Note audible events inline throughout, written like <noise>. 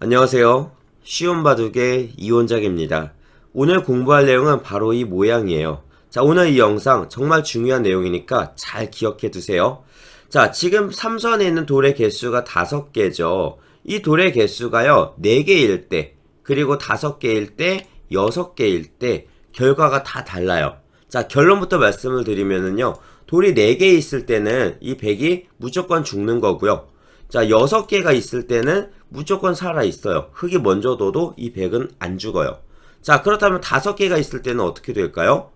안녕하세요. 쉬운 바둑의 이원작입니다. 오늘 공부할 내용은 바로 이 모양이에요. 자, 오늘 이 영상 정말 중요한 내용이니까 잘 기억해 두세요. 자, 지금 삼선에 있는 돌의 개수가 다섯 개죠. 이 돌의 개수가요, 네 개일 때, 그리고 다섯 개일 때, 여섯 개일 때, 결과가 다 달라요. 자, 결론부터 말씀을 드리면은요, 돌이 네개 있을 때는 이 백이 무조건 죽는 거고요. 자, 여섯 개가 있을 때는 무조건 살아 있어요. 흙이 먼저 둬도 이 백은 안 죽어요. 자, 그렇다면 다섯 개가 있을 때는 어떻게 될까요?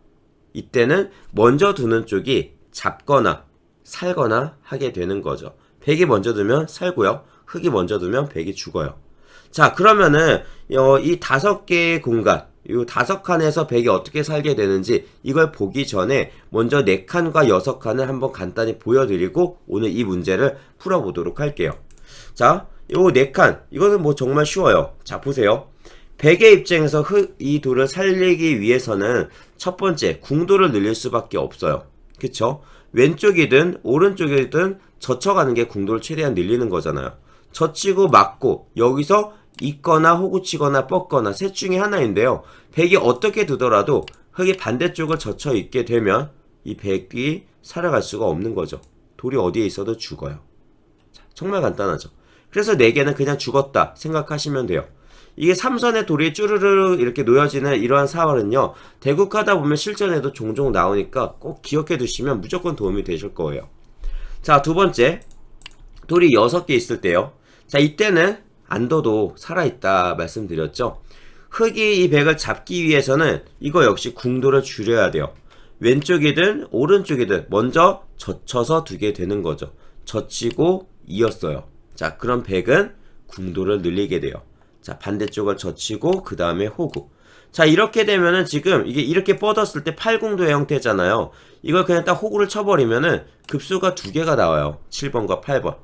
이때는 먼저 두는 쪽이 잡거나 살거나 하게 되는 거죠. 백이 먼저 두면 살고요. 흙이 먼저 두면 백이 죽어요. 자, 그러면은 어, 이 다섯 개의 공간, 이 다섯 칸에서 백이 어떻게 살게 되는지 이걸 보기 전에 먼저 네 칸과 여섯 칸을 한번 간단히 보여드리고 오늘 이 문제를 풀어보도록 할게요. 자, 요 네 칸, 이거는 뭐 정말 쉬워요. 자, 보세요. 백의 입장에서 흙, 이 돌을 살리기 위해서는 첫 번째, 궁도를 늘릴 수밖에 없어요. 그쵸? 왼쪽이든 오른쪽이든 젖혀가는 게 궁도를 최대한 늘리는 거잖아요. 젖히고 맞고 여기서 있거나 호구치거나 뻗거나 셋 중에 하나인데요. 백이 어떻게 두더라도 흙이 반대쪽을 젖혀 있게 되면 이 백이 살아갈 수가 없는 거죠. 돌이 어디에 있어도 죽어요. 자, 정말 간단하죠. 그래서 네 개는 그냥 죽었다 생각하시면 돼요. 이게 삼선의 돌이 쭈르르 이렇게 놓여지는 이러한 사활은요, 대국하다 보면 실전에도 종종 나오니까 꼭 기억해 두시면 무조건 도움이 되실 거예요. 자, 두 번째. 돌이 여섯 개 있을 때요. 자, 이때는 안도도 살아있다 말씀드렸죠. 흙이 이 백을 잡기 위해서는 이거 역시 궁도를 줄여야 돼요. 왼쪽이든 오른쪽이든 먼저 젖혀서 두게 되는 거죠. 젖히고 이었어요. 자, 그럼 백은 궁도를 늘리게 돼요. 자, 반대쪽을 젖히고 그 다음에 호구. 자, 이렇게 되면은 지금 이게 이렇게 뻗었을 때 팔궁도의 형태잖아요. 이걸 그냥 딱 호구를 쳐버리면은 급수가 두 개가 나와요. 7번과 8번.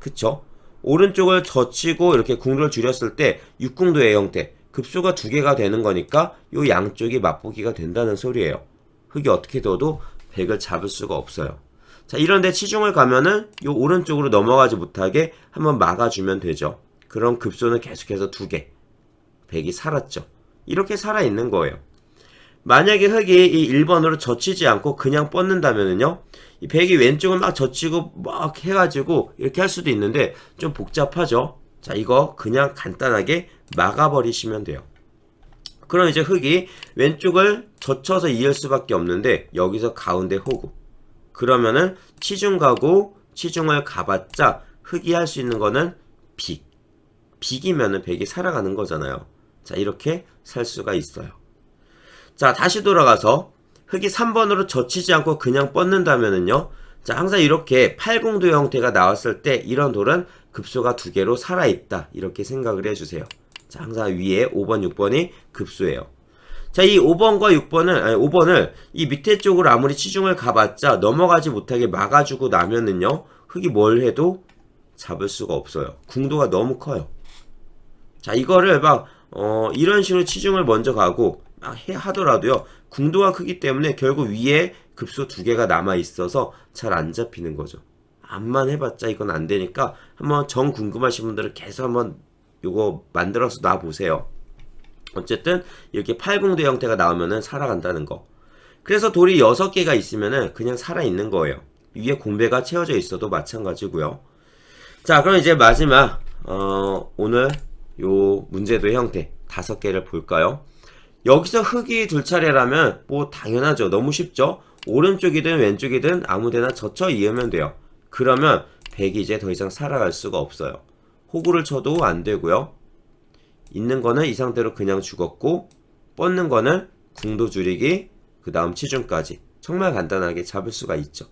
그쵸? 오른쪽을 젖히고 이렇게 궁도를 줄였을 때 육궁도의 형태. 급수가 두 개가 되는 거니까 요 양쪽이 맛보기가 된다는 소리예요. 흙이 어떻게 둬도 백을 잡을 수가 없어요. 자, 이런데 치중을 가면은 요 오른쪽으로 넘어가지 못하게 한번 막아주면 되죠. 그럼 급소는 계속해서 두 개. 백이 살았죠. 이렇게 살아있는 거예요. 만약에 흙이 이 1번으로 젖히지 않고 그냥 뻗는다면은요, 이 백이 왼쪽을 막 젖히고 막 해가지고 이렇게 할 수도 있는데 좀 복잡하죠. 자, 이거 그냥 간단하게 막아버리시면 돼요. 그럼 이제 흙이 왼쪽을 젖혀서 이을 수밖에 없는데 여기서 가운데 호구. 그러면은 치중 가고 치중을 가봤자 흙이 할 수 있는 거는 빅. 빅이면은 백이 살아가는 거잖아요. 자, 이렇게 살 수가 있어요. 자, 다시 돌아가서 흙이 3번으로 젖히지 않고 그냥 뻗는다면은요. 자, 항상 이렇게 팔궁도 형태가 나왔을 때 이런 돌은 급소가 두 개로 살아있다. 이렇게 생각을 해주세요. 자, 항상 위에 5번, 6번이 급소예요. 자, 이 5번과 6번을, 아니, 5번을 이 밑에 쪽으로 아무리 치중을 가봤자 넘어가지 못하게 막아주고 나면은요, 흙이 뭘 해도 잡을 수가 없어요. 궁도가 너무 커요. 자, 이거를 막, 어, 이런 식으로 치중을 먼저 가고, 막 해, 하더라도요, 궁도가 크기 때문에 결국 위에 급소 두 개가 남아 있어서 잘 안 잡히는 거죠. 암만 해봤자 이건 안 되니까 한번 정 궁금하신 분들은 계속 한번 요거 만들어서 놔보세요. 어쨌든 이렇게 팔궁도 형태가 나오면은 살아간다는 거. 그래서 돌이 6개가 있으면은 그냥 살아있는 거예요. 위에 공배가 채워져 있어도 마찬가지고요. 자, 그럼 이제 마지막 어, 오늘 요 문제도 형태 다섯 개를 볼까요? 여기서 흙이 둘 차례라면 뭐 당연하죠. 너무 쉽죠? 오른쪽이든 왼쪽이든 아무데나 젖혀 이으면 돼요. 그러면 백이 이제 더 이상 살아갈 수가 없어요. 호구를 쳐도 안 되고요. 있는 거는 이 상태로 그냥 죽었고 뻗는 거는 궁도 줄이기 그 다음 치중까지 정말 간단하게 잡을 수가 있죠.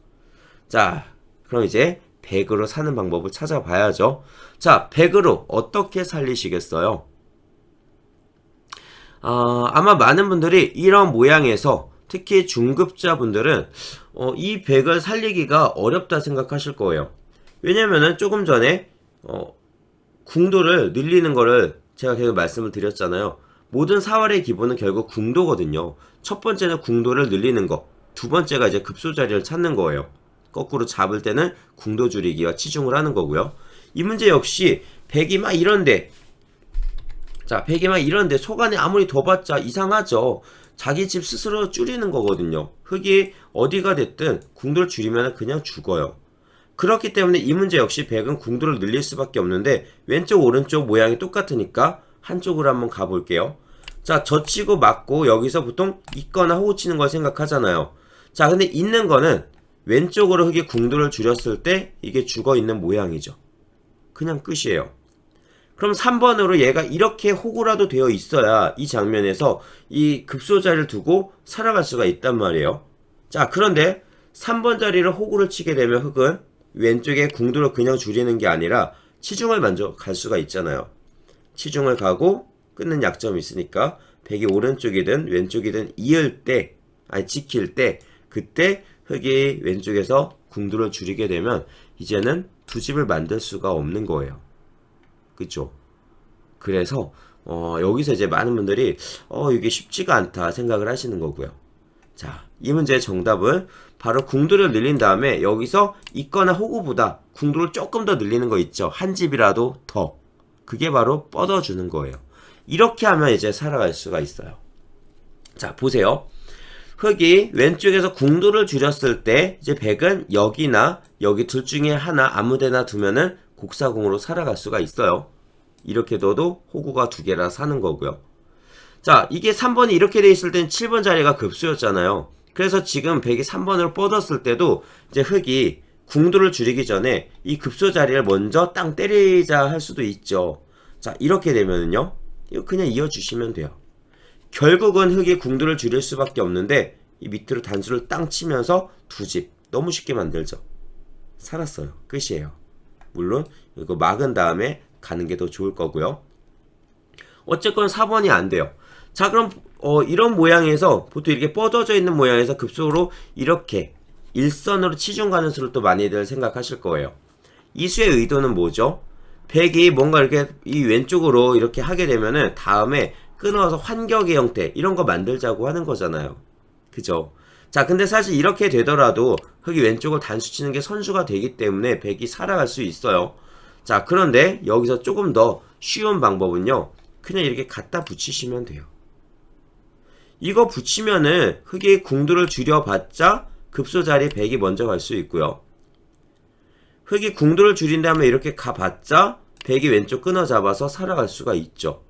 자 그럼 이제 100으로 사는 방법을 찾아봐야죠. 자 100으로 어떻게 살리시겠어요? 어, 아마 많은 분들이 이런 모양에서 특히 중급자분들은 어, 이 100을 살리기가 어렵다 생각하실 거예요. 왜냐면은 조금 전에 어, 궁도를 늘리는 거를 제가 계속 말씀을 드렸잖아요. 모든 사활의 기본은 결국 궁도거든요. 첫 번째는 궁도를 늘리는 거. 두 번째가 이제 급소 자리를 찾는 거예요. 거꾸로 잡을 때는 궁도 줄이기와 치중을 하는 거고요. 이 문제 역시 백이 막 이런데 자, 백이 막 이런데 속안에 아무리 더 봤자 이상하죠. 자기 집 스스로 줄이는 거거든요. 흙이 어디가 됐든 궁도를 줄이면 그냥 죽어요. 그렇기 때문에 이 문제 역시 백은 궁도를 늘릴 수밖에 없는데 왼쪽 오른쪽 모양이 똑같으니까 한쪽으로 한번 가볼게요. 자, 젖히고 맞고 여기서 보통 있거나 호구 치는 걸 생각하잖아요. 자, 근데 있는 거는 왼쪽으로 흙이 궁도를 줄였을 때 이게 죽어 있는 모양이죠. 그냥 끝이에요. 그럼 3번으로 얘가 이렇게 호구라도 되어 있어야 이 장면에서 이 급소 자리를 두고 살아갈 수가 있단 말이에요. 자, 그런데 3번 자리를 호구를 치게 되면 흙은 왼쪽에 궁도를 그냥 줄이는 게 아니라 치중을 먼저 갈 수가 있잖아요. 치중을 가고 끊는 약점이 있으니까 백이 오른쪽이든 왼쪽이든 이을 때, 아니 지킬 때 그때 흙이 왼쪽에서 궁도를 줄이게 되면 이제는 두 집을 만들 수가 없는 거예요. 그죠? 그래서 어, 여기서 이제 많은 분들이 어, 이게 쉽지가 않다 생각을 하시는 거고요. 자, 이 문제의 정답은 바로 궁도를 늘린 다음에 여기서 있거나 호구보다 궁도를 조금 더 늘리는 거 있죠. 한 집이라도 더. 그게 바로 뻗어주는 거예요. 이렇게 하면 이제 살아갈 수가 있어요. 자, 보세요. 흙이 왼쪽에서 궁도를 줄였을 때 이제 백은 여기나 여기 둘 중에 하나 아무데나 두면은 곡사공으로 살아갈 수가 있어요. 이렇게 둬도 호구가 두 개라 사는 거고요. 자, 이게 3번이 이렇게 돼 있을 땐 7번 자리가 급수였잖아요. 그래서 지금 백이 3번으로 뻗었을 때도 이제 흙이 궁도를 줄이기 전에 이 급소 자리를 먼저 땅 때리자 할 수도 있죠. 자, 이렇게 되면은요. 이거 그냥 이어주시면 돼요. 결국은 흙이 궁도를 줄일 수밖에 없는데 이 밑으로 단수를 땅 치면서 두 집 너무 쉽게 만들죠. 살았어요. 끝이에요. 물론 이거 막은 다음에 가는 게 더 좋을 거고요. 어쨌건 4번이 안 돼요. 자 그럼 어, 이런 모양에서 보통 이렇게 뻗어져 있는 모양에서 급속으로 이렇게 일선으로 치중 가는 수를 또 많이들 생각하실 거예요. 이 수의 의도는 뭐죠? 백이 뭔가 이렇게 이 왼쪽으로 이렇게 하게 되면은 다음에 끊어서 환격의 형태 이런 거 만들자고 하는 거잖아요. 그죠? 자, 근데 사실 이렇게 되더라도 흙이 왼쪽을 단수 치는 게 선수가 되기 때문에 백이 살아갈 수 있어요. 자, 그런데 여기서 조금 더 쉬운 방법은요. 그냥 이렇게 갖다 붙이시면 돼요. 이거 붙이면은 흙이 궁도를 줄여봤자 급소 자리 백이 먼저 갈 수 있고요. 흙이 궁도를 줄인 다음에 이렇게 가봤자 백이 왼쪽 끊어 잡아서 살아갈 수가 있죠.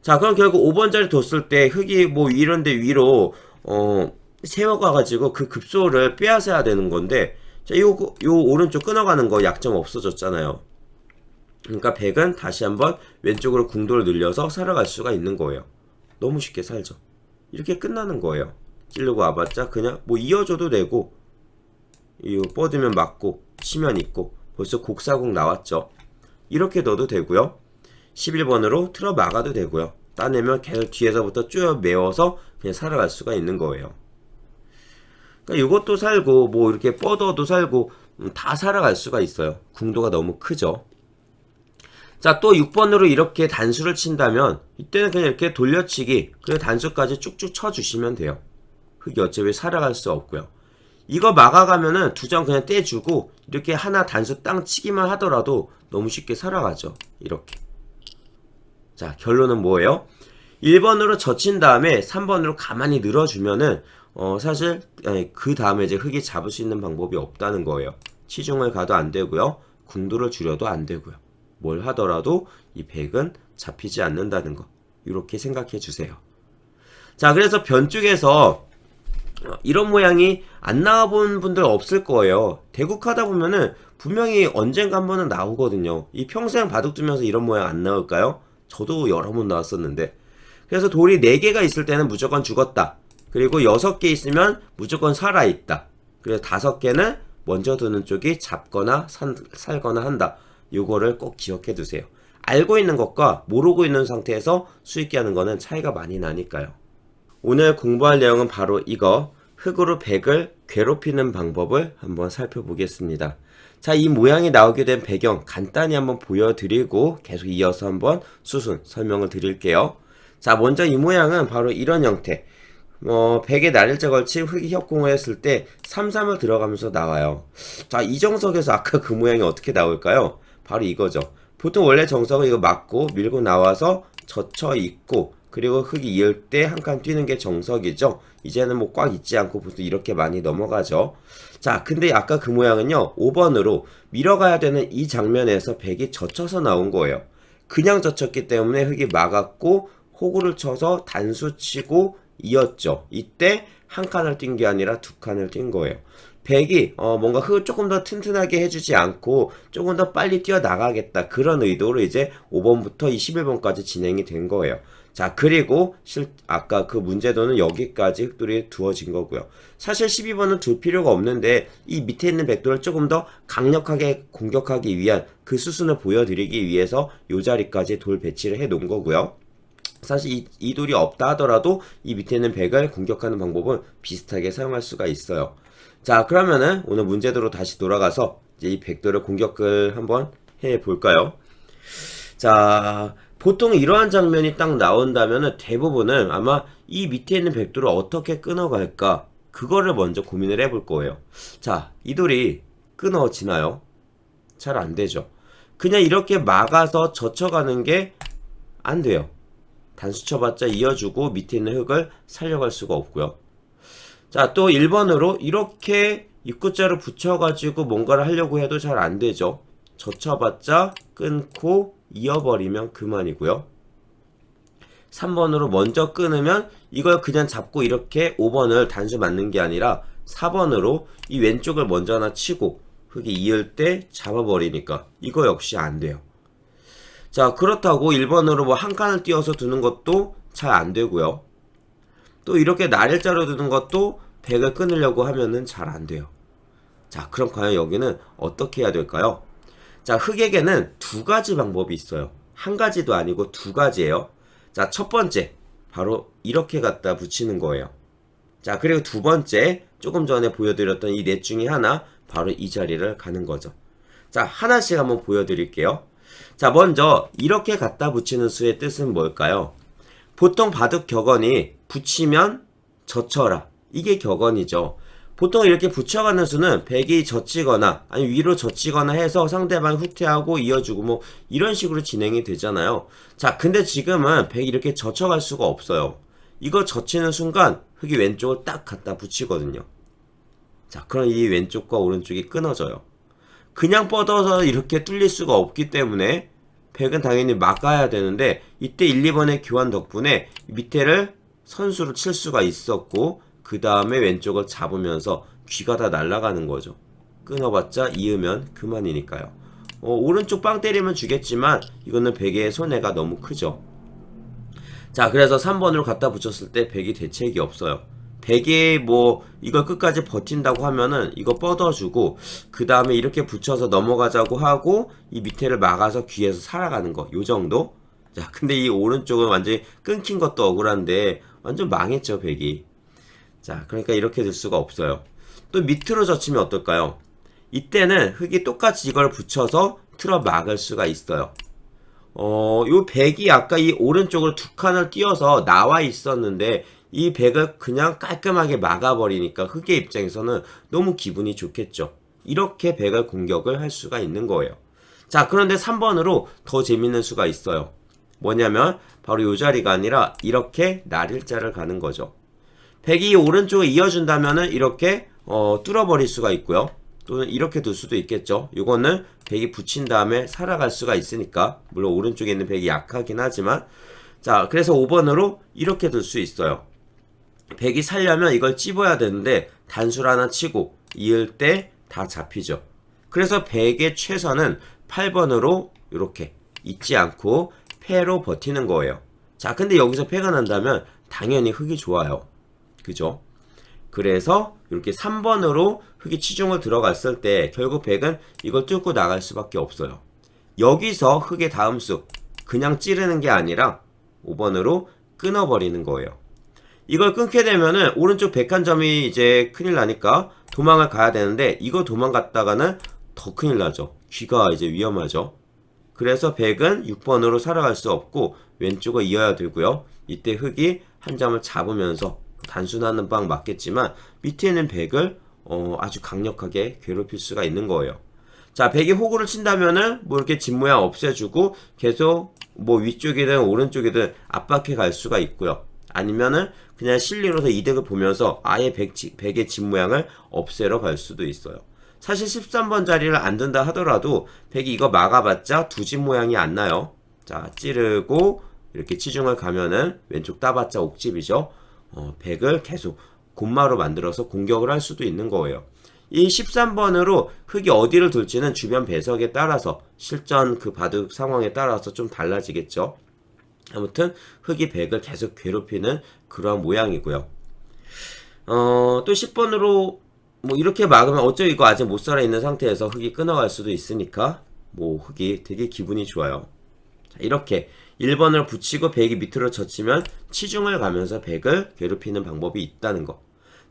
자, 그럼 결국 5번 자리 뒀을 때 흙이 뭐 이런 데 위로 어 세워가가지고 그 급소를 빼앗아야 되는 건데 자, 요, 요 오른쪽 끊어가는 거 약점 없어졌잖아요. 그러니까 백은 다시 한번 왼쪽으로 궁도를 늘려서 살아갈 수가 있는 거예요. 너무 쉽게 살죠. 이렇게 끝나는 거예요. 찌르고 와봤자 그냥 뭐 이어줘도 되고 이 뻗으면 맞고 치면 있고 벌써 곡사곡 나왔죠. 이렇게 넣어도 되고요. 11번으로 틀어 막아도 되고요. 따내면 계속 뒤에서부터 쭉 메워서 그냥 살아갈 수가 있는 거예요. 그러니까 이것도 살고 뭐 이렇게 뻗어도 살고 음, 다 살아갈 수가 있어요. 궁도가 너무 크죠. 자, 또 6번으로 이렇게 단수를 친다면 이때는 그냥 이렇게 돌려치기 그리고 단수까지 쭉쭉 쳐주시면 돼요. 흙이 어차피 살아갈 수 없고요. 이거 막아가면은 두 장 그냥 떼주고 이렇게 하나 단수 땅 치기만 하더라도 너무 쉽게 살아가죠. 이렇게. 자, 결론은 뭐예요? 1번으로 젖힌 다음에 3번으로 가만히 늘어주면은 어, 사실 그 다음에 이제 흙이 잡을 수 있는 방법이 없다는 거예요. 치중을 가도 안 되고요. 궁도를 줄여도 안 되고요. 뭘 하더라도 이 백은 잡히지 않는다는 거. 이렇게 생각해 주세요. 자, 그래서 변 쪽에서 어, 이런 모양이 안 나와본 분들 없을 거예요. 대국하다 보면은 분명히 언젠가 한 번은 나오거든요. 이 평생 바둑 두면서 이런 모양 안 나올까요? 저도 여러 번 나왔었는데. 그래서 돌이 4개가 있을 때는 무조건 죽었다. 그리고 6개 있으면 무조건 살아있다. 그래서 5개는 먼저 두는 쪽이 잡거나 산, 살거나 한다. 요거를 꼭 기억해 두세요. 알고 있는 것과 모르고 있는 상태에서 수익기 하는 거는 차이가 많이 나니까요. 오늘 공부할 내용은 바로 이거 흙으로 백을 괴롭히는 방법을 한번 살펴보겠습니다. 자, 이 모양이 나오게 된 배경 간단히 한번 보여드리고 계속 이어서 한번 수순 설명을 드릴게요. 자, 먼저 이 모양은 바로 이런 형태. 어, 백에 날일자 걸친 흙이 협공을 했을 때 3, 3을 들어가면서 나와요. 자, 이 정석에서 아까 그 모양이 어떻게 나올까요? 바로 이거죠. 보통 원래 정석은 이거 맞고 밀고 나와서 젖혀 있고 그리고 흙이 이을 때 한 칸 뛰는 게 정석이죠. 이제는 뭐 꽉 있지 않고 보통 이렇게 많이 넘어가죠. 자, 근데 아까 그 모양은요. 5번으로 밀어가야 되는 이 장면에서 백이 젖혀서 나온 거예요. 그냥 젖혔기 때문에 흙이 막았고 호구를 쳐서 단수 치고 이었죠. 이때 한 칸을 뛴 게 아니라 두 칸을 뛴 거예요. 백이 어 뭔가 흙을 조금 더 튼튼하게 해주지 않고 조금 더 빨리 뛰어 나가겠다 그런 의도로 이제 5번부터 21번까지 진행이 된 거예요. 자 그리고 실 아까 그 문제도는 여기까지 흙돌이 두어진 거고요. 사실 12번은 둘 필요가 없는데 이 밑에 있는 백돌을 조금 더 강력하게 공격하기 위한 그 수순을 보여드리기 위해서 요 자리까지 돌 배치를 해 놓은 거고요. 사실 이, 이 돌이 없다 하더라도 이 밑에 있는 백을 공격하는 방법은 비슷하게 사용할 수가 있어요. 자, 그러면은 오늘 문제도로 다시 돌아가서 이제 이 백돌을 공격을 한번 해 볼까요? 자, 보통 이러한 장면이 딱 나온다면은 대부분은 아마 이 밑에 있는 백돌을 어떻게 끊어갈까? 그거를 먼저 고민을 해볼 거예요. 자, 이 돌이 끊어지나요? 잘 안 되죠. 그냥 이렇게 막아서 젖혀가는 게 안 돼요. 단수 쳐봤자 이어주고 밑에 있는 흙을 살려갈 수가 없고요. 자, 또 1번으로 이렇게 입구자를 붙여가지고 뭔가를 하려고 해도 잘 안 되죠. 젖혀봤자 끊고 이어버리면 그만이고요. 3번으로 먼저 끊으면 이걸 그냥 잡고 이렇게 5번을 단수 맞는 게 아니라 4번으로 이 왼쪽을 먼저 하나 치고 흙이 이을 때 잡아버리니까 이거 역시 안 돼요. 자, 그렇다고 1번으로 뭐 한 칸을 띄어서 두는 것도 잘 안 되고요. 또 이렇게 날일자로 두는 것도 100을 끊으려고 하면은 잘 안 돼요. 자, 그럼 과연 여기는 어떻게 해야 될까요? 자, 흙에게는 두 가지 방법이 있어요. 한 가지도 아니고 두 가지예요. 자, 첫 번째. 바로 이렇게 갖다 붙이는 거예요. 자, 그리고 두 번째. 조금 전에 보여드렸던 이 넷 중에 하나. 바로 이 자리를 가는 거죠. 자, 하나씩 한번 보여드릴게요. 자, 먼저 이렇게 갖다 붙이는 수의 뜻은 뭘까요? 보통 바둑 격언이 붙이면 젖혀라. 이게 격언이죠. 보통 이렇게 붙여가는 수는 백이 젖히거나 아니 위로 젖히거나 해서 상대방 후퇴하고 이어주고 뭐 이런 식으로 진행이 되잖아요. 자, 근데 지금은 백이 이렇게 젖혀갈 수가 없어요. 이거 젖히는 순간 흙이 왼쪽을 딱 갖다 붙이거든요. 자, 그럼 이 왼쪽과 오른쪽이 끊어져요. 그냥 뻗어서 이렇게 뚫릴 수가 없기 때문에 백은 당연히 막아야 되는데 이때 1, 2번의 교환 덕분에 밑에를 선수로 칠 수가 있었고 그 다음에 왼쪽을 잡으면서 귀가 다 날아가는 거죠. 끊어봤자 이으면 그만이니까요. 어, 오른쪽 빵 때리면 주겠지만 이거는 백의 손해가 너무 크죠. 자 그래서 3번으로 갖다 붙였을 때 백이 대책이 없어요. 백이 뭐 이걸 끝까지 버틴다고 하면은 이거 뻗어주고 그 다음에 이렇게 붙여서 넘어가자고 하고 이 밑에를 막아서 귀에서 살아가는 거 요 정도? 자 근데 이 오른쪽은 완전히 끊긴 것도 억울한데 완전 망했죠 백이 자 그러니까 이렇게 될 수가 없어요 또 밑으로 젖히면 어떨까요 이때는 흙이 똑같이 이걸 붙여서 틀어 막을 수가 있어요 어, 요 백이 아까 이 오른쪽으로 두 칸을 띄어서 나와 있었는데 이 백을 그냥 깔끔하게 막아버리니까 흑의 입장에서는 너무 기분이 좋겠죠. 이렇게 백을 공격을 할 수가 있는 거예요. 자, 그런데 3번으로 더 재밌는 수가 있어요. 뭐냐면 바로 요 자리가 아니라 이렇게 날일자를 가는 거죠. 백이 오른쪽에 이어준다면은 이렇게 어, 뚫어버릴 수가 있고요. 또는 이렇게 둘 수도 있겠죠. 이거는 백이 붙인 다음에 살아갈 수가 있으니까 물론 오른쪽에 있는 백이 약하긴 하지만 자 그래서 5번으로 이렇게 둘 수 있어요. 백이 살려면 이걸 찝어야 되는데 단수를 하나 치고 이을 때 다 잡히죠. 그래서 백의 최선은 8번으로 이렇게 잊지 않고 패로 버티는 거예요. 자 근데 여기서 패가 난다면 당연히 흙이 좋아요. 그죠? 그래서 이렇게 3번으로 흙이 치중을 들어갔을 때 결국 백은 이걸 뚫고 나갈 수밖에 없어요. 여기서 흙의 다음 수 그냥 찌르는 게 아니라 5번으로 끊어버리는 거예요. 이걸 끊게 되면은 오른쪽 백 한 점이 이제 큰일 나니까 도망을 가야 되는데 이거 도망갔다가는 더 큰일 나죠. 귀가 이제 위험하죠. 그래서 백은 6번으로 살아갈 수 없고 왼쪽을 이어야 되고요. 이때 흙이 한 점을 잡으면서 단순하는 빵 맞겠지만 밑에 있는 백을 어, 아주 강력하게 괴롭힐 수가 있는 거예요. 자, 백이 호구를 친다면은 뭐 이렇게 집 모양 없애주고 계속 뭐 위쪽이든 오른쪽이든 압박해 갈 수가 있고요. 아니면은 그냥 실리로서 이득을 보면서 아예 백, 백의 집 모양을 없애러 갈 수도 있어요. 사실 13번 자리를 안 둔다 하더라도 백이 이거 막아봤자 두 집 모양이 안 나요. 자, 찌르고 이렇게 치중을 가면은 왼쪽 따봤자 옥집이죠. 어, 백을 계속 곰마로 만들어서 공격을 할 수도 있는 거예요. 이 13번으로 흙이 어디를 둘지는 주변 배석에 따라서 실전 그 바둑 상황에 따라서 좀 달라지겠죠. 아무튼 흙이 백을 계속 괴롭히는 그러한 모양이고요. 어, 또 10번으로 뭐 이렇게 막으면 어쩌 이거 아직 못 살아 있는 상태에서 흙이 끊어갈 수도 있으니까 뭐 흙이 되게 기분이 좋아요. 자, 이렇게 1번을 붙이고 백이 밑으로 젖히면 치중을 가면서 백을 괴롭히는 방법이 있다는 거.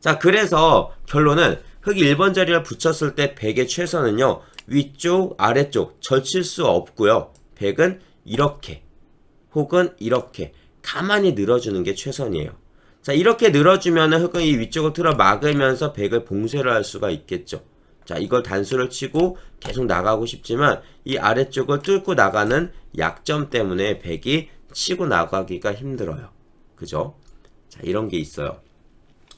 자, 그래서 결론은 흙이 1번 자리를 붙였을 때 백의 최선은요. 위쪽, 아래쪽 절칠 수 없고요. 백은 이렇게 혹은 이렇게 가만히 늘어주는 게 최선이에요. 자, 이렇게 늘어주면 흙은 이 위쪽을 틀어 막으면서 백을 봉쇄를 할 수가 있겠죠. 자, 이걸 단수를 치고 계속 나가고 싶지만 이 아래쪽을 뚫고 나가는 약점 때문에 백이 치고 나가기가 힘들어요. 그죠? 자, 이런 게 있어요.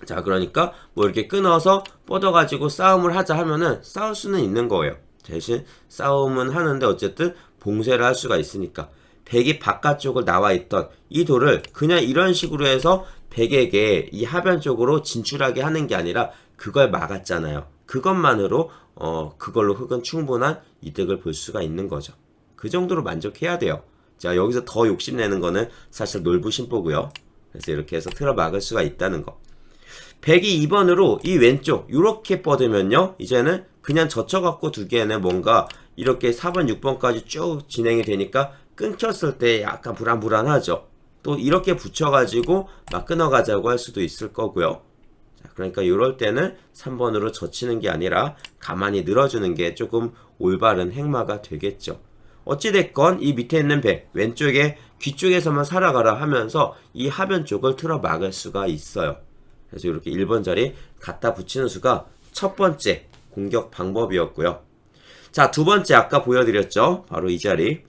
자, 그러니까 뭐 이렇게 끊어서 뻗어가지고 싸움을 하자 하면은 싸울 수는 있는 거예요. 대신 싸움은 하는데 어쨌든 봉쇄를 할 수가 있으니까 백이 바깥쪽을 나와 있던 이 돌을 그냥 이런 식으로 해서 백에게 이 하변 쪽으로 진출하게 하는 게 아니라 그걸 막았잖아요. 그것만으로 어 그걸로 흙은 충분한 이득을 볼 수가 있는 거죠. 그 정도로 만족해야 돼요. 자 여기서 더 욕심내는 거는 사실 놀부심보고요. 그래서 이렇게 해서 틀어 막을 수가 있다는 거. 102번으로 이 왼쪽 이렇게 뻗으면요 이제는 그냥 젖혀갖고 두기에는 뭔가 이렇게 4번 6번까지 쭉 진행이 되니까 끊겼을 때 약간 불안불안하죠 또 이렇게 붙여가지고 막 끊어가자고 할 수도 있을 거고요 자, 그러니까 이럴 때는 3번으로 젖히는 게 아니라 가만히 늘어주는 게 조금 올바른 행마가 되겠죠 어찌됐건 이 밑에 있는 배 왼쪽에 귀 쪽에서만 살아가라 하면서 이 하변 쪽을 틀어 막을 수가 있어요 그래서 이렇게 1번 자리 갖다 붙이는 수가 첫 번째 공격 방법이었고요. 자, 두 번째 아까 보여드렸죠? 바로 이 자리.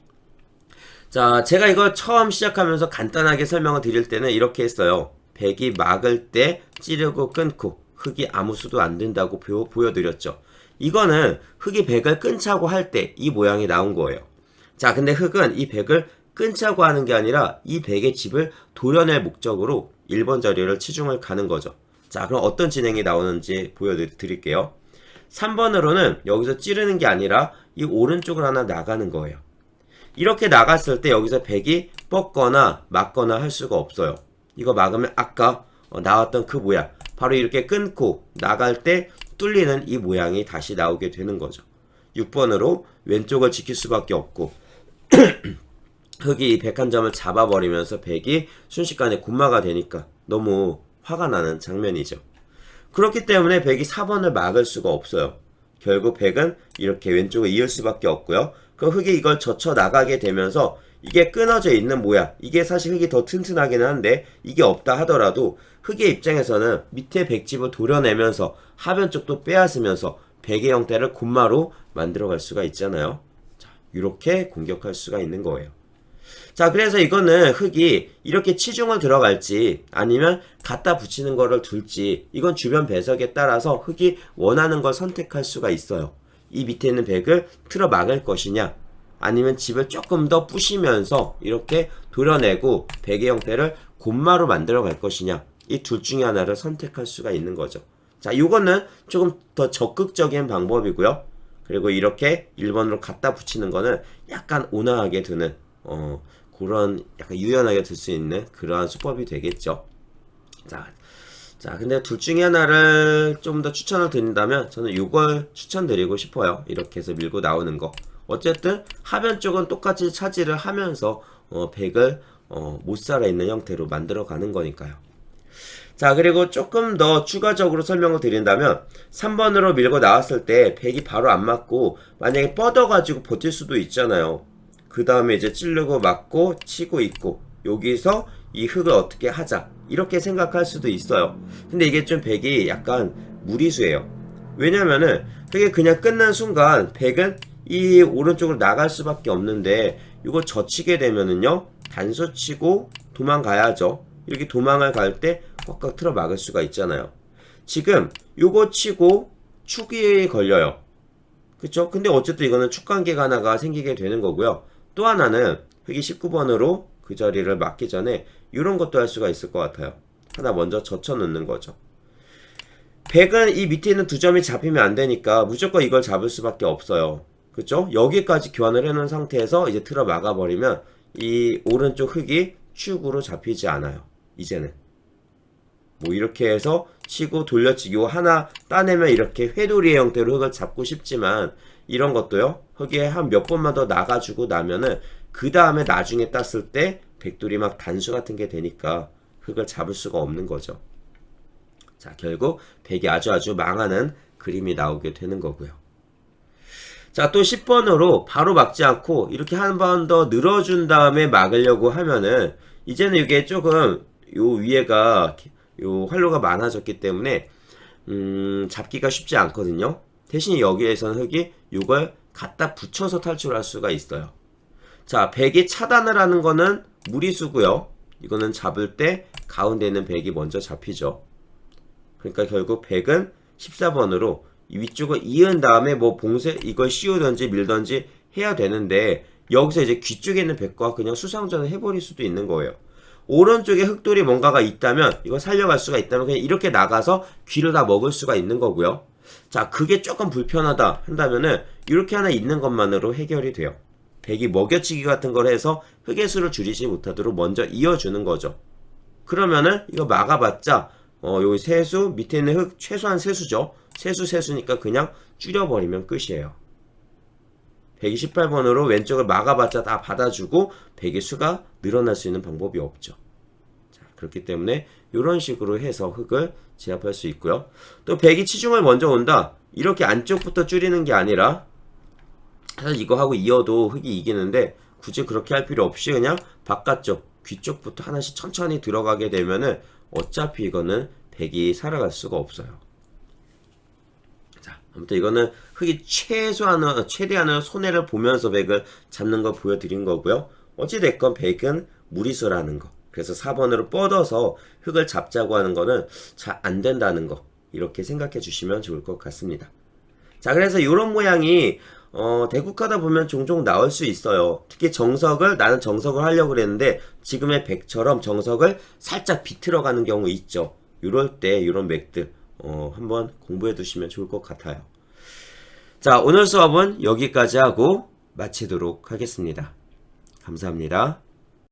자, 제가 이거 처음 시작하면서 간단하게 설명을 드릴 때는 이렇게 했어요. 백이 막을 때 찌르고 끊고 흙이 아무 수도 안 된다고 보여, 드렸죠 이거는 흙이 백을 끊자고 할 때 이 모양이 나온 거예요. 자, 근데 흙은 이 백을 끊자고 하는 게 아니라 이 백의 집을 도려낼 목적으로 1번 자리를 치중을 가는 거죠. 자, 그럼 어떤 진행이 나오는지 보여드릴게요. 3번으로는 여기서 찌르는 게 아니라 이 오른쪽을 하나 나가는 거예요. 이렇게 나갔을 때 여기서 백이 뻗거나 막거나 할 수가 없어요. 이거 막으면 아까 어, 나왔던 그 모양 바로 이렇게 끊고 나갈 때 뚫리는 이 모양이 다시 나오게 되는 거죠. 6번으로 왼쪽을 지킬 수밖에 없고 <clears throat> 흙이 백한 점을 잡아버리면서 백이 순식간에 곤마가 되니까 너무 화가 나는 장면이죠. 그렇기 때문에 백이 4번을 막을 수가 없어요. 결국 백은 이렇게 왼쪽을 이을 수밖에 없고요. 그 흙이 이걸 젖혀 나가게 되면서 이게 끊어져 있는 모양. 이게 사실 흙이 더 튼튼하긴 한데 이게 없다 하더라도 흙의 입장에서는 밑에 백집을 도려내면서 하변 쪽도 빼앗으면서 백의 형태를 곤마로 만들어갈 수가 있잖아요. 자, 이렇게 공격할 수가 있는 거예요. 자, 그래서 이거는 흙이 이렇게 치중을 들어갈지 아니면 갖다 붙이는 거를 둘지 이건 주변 배석에 따라서 흙이 원하는 걸 선택할 수가 있어요. 이 밑에 있는 백을 틀어 막을 것이냐 아니면 집을 조금 더 부시면서 이렇게 도려내고 백의 형태를 곤마로 만들어 갈 것이냐 이 둘 중에 하나를 선택할 수가 있는 거죠. 자, 이거는 조금 더 적극적인 방법이고요. 그리고 이렇게 1번으로 갖다 붙이는 거는 약간 온화하게 드는 어, 그런 약간 유연하게 들 수 있는 그러한 수법이 되겠죠. 자, 자, 근데 둘 중에 하나를 좀 더 추천을 드린다면 저는 이걸 추천드리고 싶어요. 이렇게 해서 밀고 나오는 거. 어쨌든 하변 쪽은 똑같이 차지를 하면서 어, 백을 어, 못 살아 있는 형태로 만들어 가는 거니까요. 자, 그리고 조금 더 추가적으로 설명을 드린다면 3번으로 밀고 나왔을 때 백이 바로 안 맞고 만약에 뻗어가지고 버틸 수도 있잖아요. 그 다음에 이제 찌르고 맞고 치고 있고 여기서 이 흙을 어떻게 하자 이렇게 생각할 수도 있어요 근데 이게 좀 백이 약간 무리수예요 왜냐면은 흙이 그냥 끝난 순간 백은 이 오른쪽으로 나갈 수밖에 없는데 이거 젖히게 되면은요 단수 치고 도망가야죠. 여기 도망을 갈 때 꽉꽉 틀어 막을 수가 있잖아요. 지금 요거 치고 축이 걸려요. 그쵸? 근데 어쨌든 이거는 축관계가 하나가 생기게 되는 거고요. 또 하나는 흑이 19번으로 그 자리를 막기 전에 이런 것도 할 수가 있을 것 같아요. 하나 먼저 젖혀 놓는 거죠. 100은 이 밑에 있는 두 점이 잡히면 안 되니까 무조건 이걸 잡을 수밖에 없어요. 그쵸? 여기까지 교환을 해놓은 상태에서 이제 틀어 막아버리면 이 오른쪽 흙이 축으로 잡히지 않아요. 이제는. 뭐 이렇게 해서 치고 돌려치기 요 하나 따내면 이렇게 회돌이의 형태로 흙을 잡고 싶지만 이런 것도요 흙이 한몇 번만 더 나가주고 나면은 그 다음에 나중에 땄을 때 백돌이 막 단수 같은 게 되니까 흙을 잡을 수가 없는 거죠 자 결국 백이 아주 아주 망하는 그림이 나오게 되는 거고요 자 또 10번으로 바로 막지 않고 이렇게 한 번 더 늘어준 다음에 막으려고 하면은 이제는 이게 조금 요 위에가 요 활로가 많아졌기 때문에 음, 잡기가 쉽지 않거든요. 대신 여기에서는 흙이 이걸 갖다 붙여서 탈출할 수가 있어요. 자, 백이 차단을 하는 거는 무리수고요. 이거는 잡을 때 가운데 있는 백이 먼저 잡히죠. 그러니까 결국 백은 14번으로 위쪽을 이은 다음에 뭐 봉쇄 이걸 씌우든지 밀든지 해야 되는데 여기서 이제 귀 쪽에 있는 백과 그냥 수상전을 해버릴 수도 있는 거예요. 오른쪽에 흙돌이 뭔가가 있다면 이거 살려갈 수가 있다면 그냥 이렇게 나가서 귀를 다 먹을 수가 있는 거고요. 자, 그게 조금 불편하다 한다면은 이렇게 하나 있는 것만으로 해결이 돼요. 백이 먹여치기 같은 걸 해서 흙의 수를 줄이지 못하도록 먼저 이어주는 거죠. 그러면은 이거 막아봤자 어, 여기 세수 밑에 있는 흙 최소한 세수죠. 세수 세수니까 그냥 줄여버리면 끝이에요. 128번으로 왼쪽을 막아봤자 다 받아주고 백의 수가 늘어날 수 있는 방법이 없죠. 자, 그렇기 때문에 이런 식으로 해서 흙을 제압할 수 있고요. 또 백이 치중을 먼저 온다. 이렇게 안쪽부터 줄이는 게 아니라 사실 이거 하고 이어도 흙이 이기는데 굳이 그렇게 할 필요 없이 그냥 바깥쪽 귀 쪽부터 하나씩 천천히 들어가게 되면은 어차피 이거는 백이 살아갈 수가 없어요. 자, 아무튼 이거는 흙이 최소한의 최대한의 손해를 보면서 백을 잡는 걸 보여드린 거고요. 어찌됐건 백은 무리수라는 거. 그래서 4번으로 뻗어서 흙을 잡자고 하는 거는 잘 안 된다는 거. 이렇게 생각해 주시면 좋을 것 같습니다. 자, 그래서 이런 모양이 어, 대국하다 보면 종종 나올 수 있어요. 특히 정석을 나는 정석을 하려고 그랬는데 지금의 백처럼 정석을 살짝 비틀어 가는 경우 있죠. 이럴 때 이런 맥들 어, 한번 공부해 두시면 좋을 것 같아요. 자, 오늘 수업은 여기까지 하고 마치도록 하겠습니다. 감사합니다.